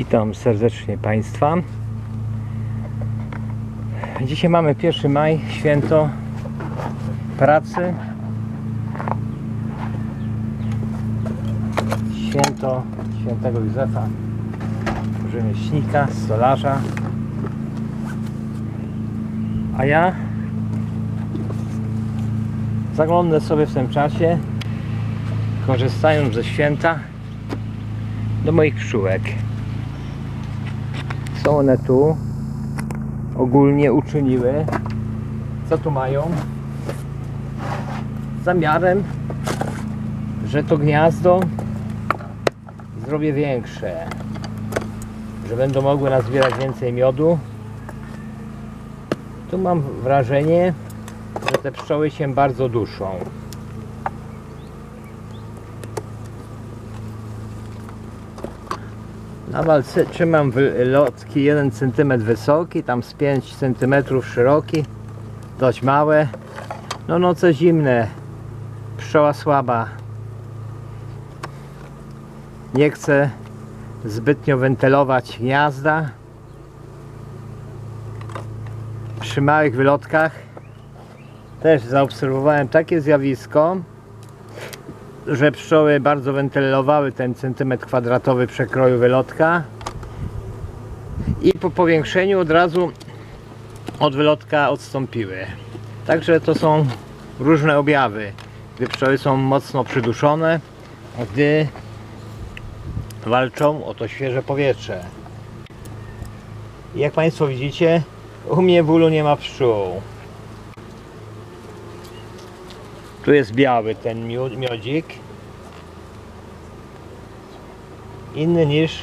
Witam serdecznie Państwa. Dzisiaj mamy 1 maj, święto pracy. Święto świętego Józefa, rzemieślnika, stolarza. A ja zaglądnę sobie w tym czasie, korzystając ze święta, do moich pszczółek. Są one tu. Ogólnie uczyniły. Co tu mają? Zamiarem, że to gniazdo zrobię większe. Że będą mogły nazbierać więcej miodu. Tu mam wrażenie, że te pszczoły się bardzo duszą. Na walce trzymam wylotki 1 cm wysoki, tam z 5 cm szeroki, dość małe. No noce zimne, pszczoła słaba. Nie chcę zbytnio wentylować gniazda. Przy małych wylotkach też zaobserwowałem takie zjawisko, że pszczoły bardzo wentylowały ten centymetr kwadratowy przekroju wylotka i po powiększeniu od razu od wylotka odstąpiły. Także to są różne objawy, gdy pszczoły są mocno przyduszone, gdy walczą o to świeże powietrze. Jak Państwo widzicie, u mnie w ulu nie ma pszczół. Tu jest biały ten miodzik. Inny niż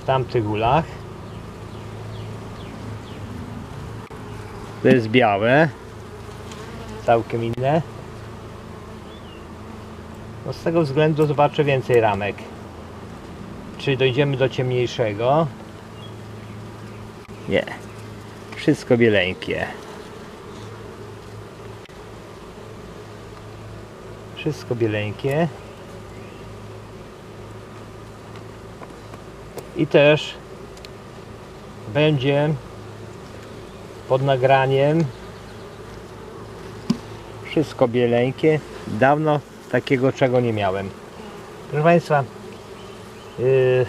w tamtych ulach. To jest białe. Całkiem inne. No z tego względu zobaczę więcej ramek. Czy dojdziemy do ciemniejszego? Nie. Wszystko bieleńkie. Wszystko bieleńkie. I też będzie pod nagraniem wszystko bieleńkie. Dawno takiego czego nie miałem. Proszę Państwa, yy,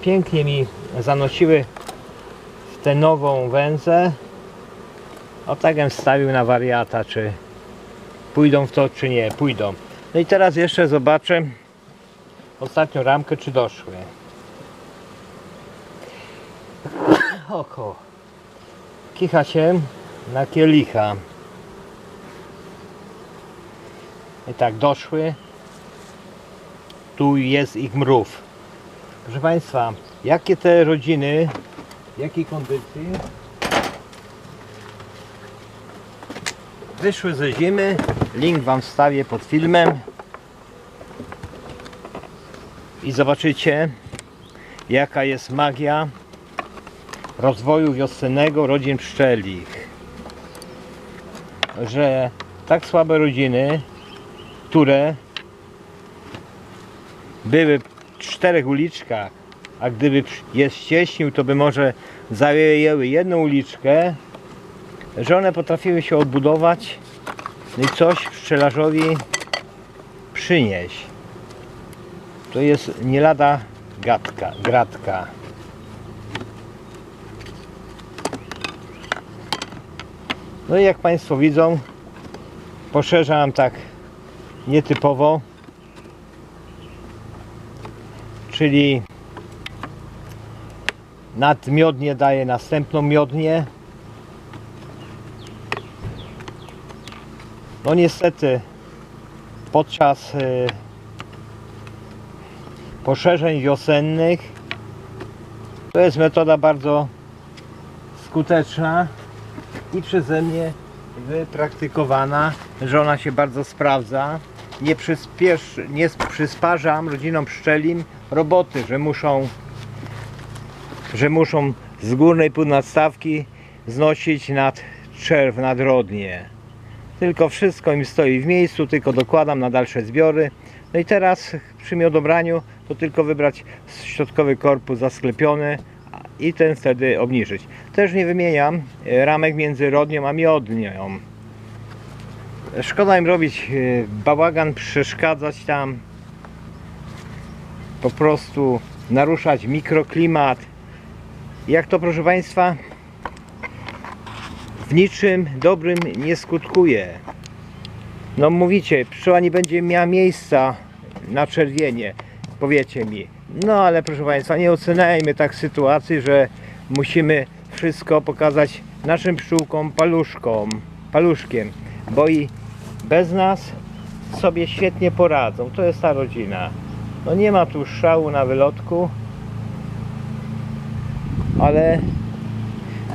pięknie mi zanosiły w tę nową węzę. O takem wstawił na wariata, czy pójdą w to czy nie, pójdą. No i teraz jeszcze zobaczę ostatnią ramkę, czy doszły. Oko. Kicha się na kielicha. I tak doszły. Tu jest ich mrów. Proszę Państwa, jakie te rodziny, jakiej kondycji wyszły ze zimy. Link Wam wstawię pod filmem. I zobaczycie, jaka jest magia rozwoju wiosennego rodzin pszczelich. Że tak słabe rodziny, które były w czterech uliczkach, a gdyby je ścieśnił, to by może zajęły jedną uliczkę, że one potrafiły się odbudować no i coś pszczelarzowi przynieść. To jest nie lada gadka, gratka. No i jak Państwo widzą, poszerzam tak nietypowo, czyli nadmiodnie daję następną miodnię. No niestety podczas y, poszerzeń wiosennych to jest metoda bardzo skuteczna i przeze mnie wypraktykowana, że ona się bardzo sprawdza. Nie, nie przysparzam rodzinom pszczelim roboty, że muszą że muszą z górnej podnadstawki znosić nad czerw, nad rodnie. Tylko wszystko im stoi w miejscu, tylko dokładam na dalsze zbiory. No i teraz przy miodobraniu to tylko wybrać środkowy korpus zasklepiony i ten wtedy obniżyć. Też nie wymieniam e, ramek między rodnią a miodnią. Szkoda im robić e, bałagan, przeszkadzać tam, po prostu naruszać mikroklimat. Jak to proszę Państwa w niczym dobrym nie skutkuje. No mówicie, pszczoła nie będzie miała miejsca na czerwienie, powiecie mi. No ale proszę Państwa, nie oceniajmy tak sytuacji, że musimy wszystko pokazać naszym pszczółkom paluszkom, paluszkiem, bo i bez nas sobie świetnie poradzą. To jest ta rodzina. No nie ma tu szału na wylotku, ale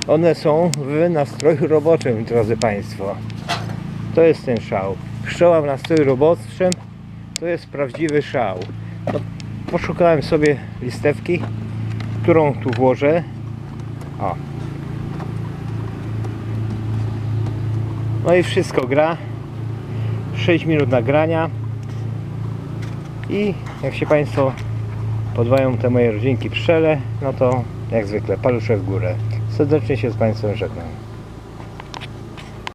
one są w nastroju roboczym, drodzy Państwo. To jest ten szał. Pszczoła w nastroju roboczym to jest prawdziwy szał. No, poszukałem sobie listewki, którą tu włożę. O. No i wszystko gra. 6 minut nagrania. I jak się Państwo podwają te moje rodzinki pszczele, no to jak zwykle palusze w górę. Serdecznie się z Państwem żegnam.